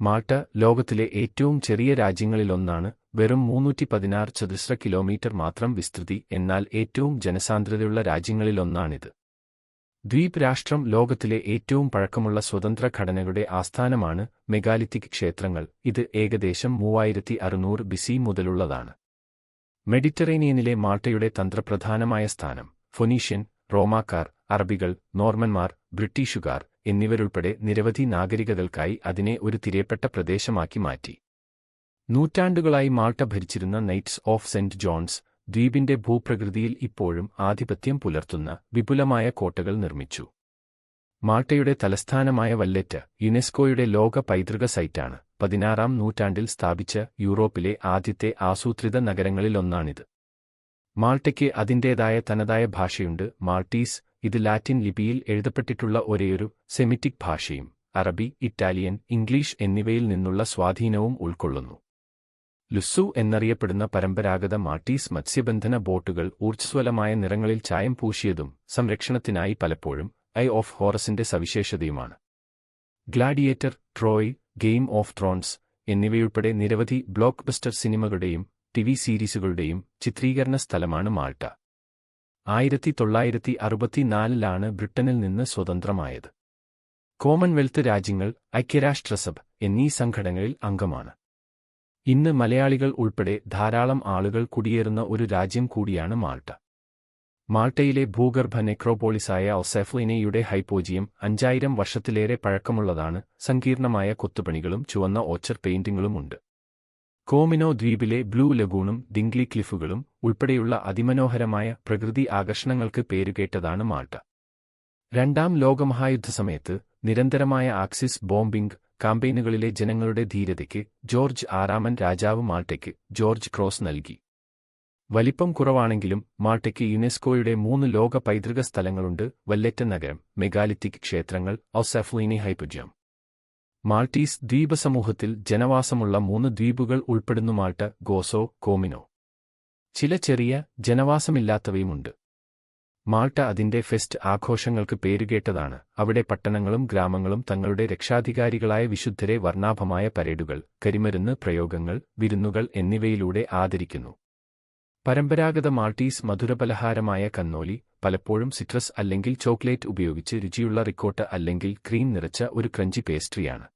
Malta ലോകത്തിലെ ഏറ്റവും ചെറിയ രാജ്യങ്ങളിലൊന്നാണ്. വെറും മുന്നൂറ്റി പതിനാറ് ചതുശ്ര കിലോമീറ്റർ മാത്രം വിസ്തൃതി എന്നാൽ ഏറ്റവും ജനസാന്ദ്രതയുള്ള രാജ്യങ്ങളിലൊന്നാണിത്. ദ്വീപ് രാഷ്ട്രം ലോകത്തിലെ ഏറ്റവും പഴക്കമുള്ള സ്വതന്ത്ര ഘടനകളുടെ ആസ്ഥാനമാണ് മെഗാലിത്തിക് ക്ഷേത്രങ്ങൾ. ഇത് ഏകദേശം മൂവായിരത്തി അറുന്നൂറ് ബിസി മുതലുള്ളതാണ്. മെഡിറ്ററേനിയനിലെ മാൾട്ടയുടെ തന്ത്രപ്രധാനമായ സ്ഥാനം. ഫൊനീഷ്യൻ റോമാക്കാർ അറബികൾ നോർമന്മാർ ബ്രിട്ടീഷുകാർ എന്നിവരുൾപ്പെടെ നിരവധി നാഗരികതകൾക്കായി അതിനെ ഒരു തിരയപ്പെട്ട പ്രദേശമാക്കി മാറ്റി. നൂറ്റാണ്ടുകളായി മാൾട്ട ഭരിച്ചിരുന്ന നൈറ്റ്സ് ഓഫ് സെന്റ് ജോൺസ് ദ്വീപിന്റെ ഭൂപ്രകൃതിയിൽ ഇപ്പോഴും ആധിപത്യം പുലർത്തുന്ന വിപുലമായ കോട്ടകൾ നിർമ്മിച്ചു. മാൾട്ടയുടെ തലസ്ഥാനമായ വല്ലെറ്റ് യുനെസ്കോയുടെ ലോക പൈതൃക സൈറ്റാണ് പതിനാറാം നൂറ്റാണ്ടിൽ സ്ഥാപിച്ച യൂറോപ്പിലെ ആദ്യത്തെ ആസൂത്രിത നഗരങ്ങളിലൊന്നാണിത്. മാൾട്ടയ്ക്ക് അതിന്റേതായ തനതായ ഭാഷയുണ്ട്. മാൾട്ടീസ് ഇത് ലാറ്റിൻ ലിപിയിൽ എഴുതപ്പെട്ടിട്ടുള്ള ഒരേയൊരു സെമിറ്റിക് ഭാഷയും അറബി ഇറ്റാലിയൻ ഇംഗ്ലീഷ് എന്നിവയിൽ നിന്നുള്ള സ്വാധീനവും ഉൾക്കൊള്ളുന്നു. ലുസ്സു എന്നറിയപ്പെടുന്ന പരമ്പരാഗത മാട്ടീസ് മത്സ്യബന്ധന ബോട്ടുകൾ ഊർജസ്വലമായ നിറങ്ങളിൽ ചായം പൂശിയതും സംരക്ഷണത്തിനായി പലപ്പോഴും ഐ ഓഫ് ഹോറസിന്റെ സവിശേഷതയുമാണ്. Gladiator Troy game of thrones എന്നിവയുൾപ്പെടെ നിരവധി ബ്ലോക്ക് ബസ്റ്റർ സിനിമകളുടെയും ടിവി സീരീസുകളുടെയും ചിത്രീകരണ സ്ഥലമാണ് മാൾട്ട. ആയിരത്തി തൊള്ളായിരത്തി അറുപത്തിനാലിലാണ് ബ്രിട്ടനിൽ നിന്ന് സ്വതന്ത്രമായത്. കോമൺവെൽത്ത് രാജ്യങ്ങൾ ഐക്യരാഷ്ട്രസഭ എന്നീ സംഘടനകളിൽ അംഗമാണ്. ഇന്ന് മലയാളികൾ ഉൾപ്പെടെ ധാരാളം ആളുകൾ കുടിയേറുന്ന ഒരു രാജ്യം കൂടിയാണ് മാൾട്ട. മാൾട്ടയിലെ ഭൂഗർഭ നെക്രോപോളിസായ ഒസെഫ്ലിനയുടെ ഹൈപ്പോജിയം അഞ്ചായിരം വർഷത്തിലേറെ പഴക്കമുള്ളതാണ് സങ്കീർണമായ കൊത്തുപണികളും ചുവന്ന ഓച്ചർ പെയിന്റിങ്ങുകളുമുണ്ട് കോമിനോ ദ്വീപിലെ ബ്ലൂ ലഗൂണും ദിംഗ്ലി ക്ലിഫുകളും ഉൾപ്പെടെയുള്ള അതിമനോഹരമായ പ്രകൃതി ആകർഷണങ്ങൾക്ക് പേരുകേട്ടതാണ് മാൾട്ട. രണ്ടാം ലോകമഹായുദ്ധസമയത്ത് നിരന്തരമായ ആക്സിസ് ബോംബിംഗ് കാമ്പയിനുകളിലെ ജനങ്ങളുടെ ധീരതയ്ക്ക് ജോർജ് ആറാമൻ രാജാവ് മാൾട്ടയ്ക്ക് ജോർജ് ക്രോസ് നൽകി. വലിപ്പം കുറവാണെങ്കിലും മാൾട്ടയ്ക്ക് യുനെസ്കോയുടെ മൂന്ന് ലോക പൈതൃക സ്ഥലങ്ങളുണ്ട്. വല്ലെറ്റ നഗരം മെഗാലിത്തിക് ക്ഷേത്രങ്ങൾ ഒസഫ്ലീനി ഹൈപ്പുജ്യം മാൾട്ടീസ് ദ്വീപസമൂഹത്തിൽ ജനവാസമുള്ള മൂന്ന് ദ്വീപുകൾ ഉൾപ്പെടുന്നു മാൾട്ട ഗോസോ കോമിനോ. ചില ചെറിയ ജനവാസമില്ലാത്തവയുമുണ്ട്. മാൾട്ട അതിന്റെ ഫെസ്റ്റ് ആഘോഷങ്ങൾക്ക് പേരുകേട്ടതാണ്. അവിടെ പട്ടണങ്ങളും ഗ്രാമങ്ങളും തങ്ങളുടെ രക്ഷാധികാരികളായ വിശുദ്ധരെ വർണാഭമായ പരേഡുകൾ കരിമരുന്ന് പ്രയോഗങ്ങൾ വിരുന്നുകൾ എന്നിവയിലൂടെ ആദരിക്കുന്നു. പരമ്പരാഗത മാൾട്ടീസ് മധുരപലഹാരമായ കന്നോലി പലപ്പോഴും സിട്രസ് അല്ലെങ്കിൽ ചോക്ലേറ്റ് ഉപയോഗിച്ച് രുചിയുള്ള റിക്കോട്ട അല്ലെങ്കിൽ ക്രീം നിറച്ച ഒരു ക്രഞ്ചി പേസ്ട്രിയാണ്.